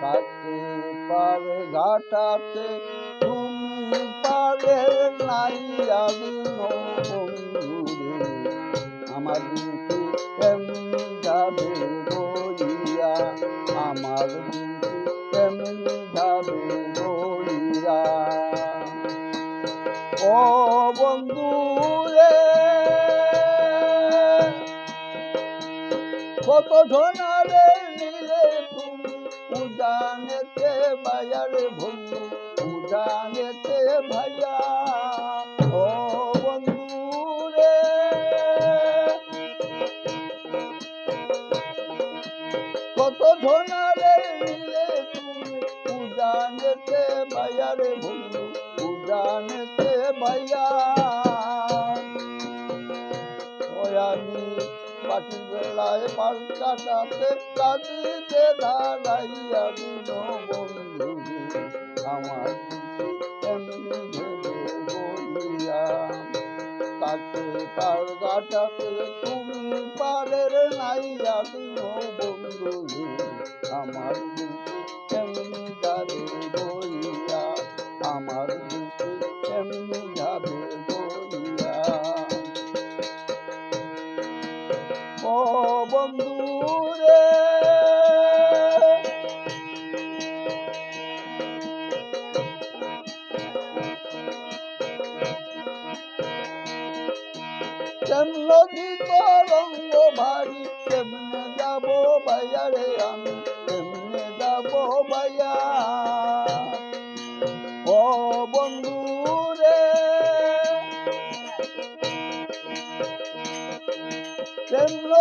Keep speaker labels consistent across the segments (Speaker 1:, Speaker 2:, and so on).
Speaker 1: কাছে পার ঘাটাতে, তুমি পারে নাই আমি বন্ধুরে। আমার দিনটি এমনি যাবে বইয়া আমার দিনটি এমনি যাবে বইয়া ও বন্ধু রে কত ধনারে নিলে তুমি উদানেতে বাজারে বন্ধু উদানেতে ভাইয়া ও বন্ধু রে কত ধনারে নিলে তুমি উদানেতে বাজারে বন্ধু উদানেতে ভাইয়া ওই পাখির বেলায় পাল কাটাতে কাঁদিতে দাঁড়াইয়া দিন বন্ধু, আমার এমনি ভেবে বলিয়া, তাকে পাল কাটাতে তুমি পারের নাইয়া দিন বন্ধু, আমার এমনি যাবে বলিয়া, আমার এমনি বন্ধু রে কেমন রঙ্গ ভারী কেমনে যাব বাজারে আমি ও বন্ধু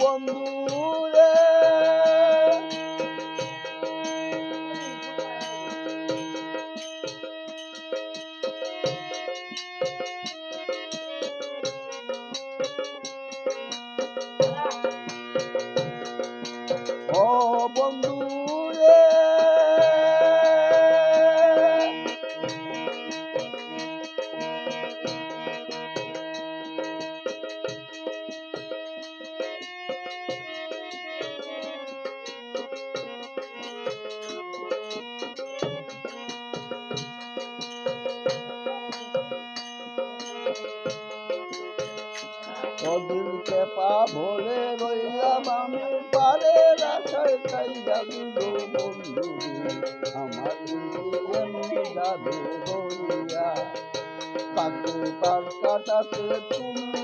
Speaker 1: বন্ধু রে। ও বন্ধু কদিনকে পা ভোলে রইলাম আমি পারে রাখায় তাই যাবি বন্ধু। আমার এমনি যাবে বইয়া পাখি পার কাটাতে তুমি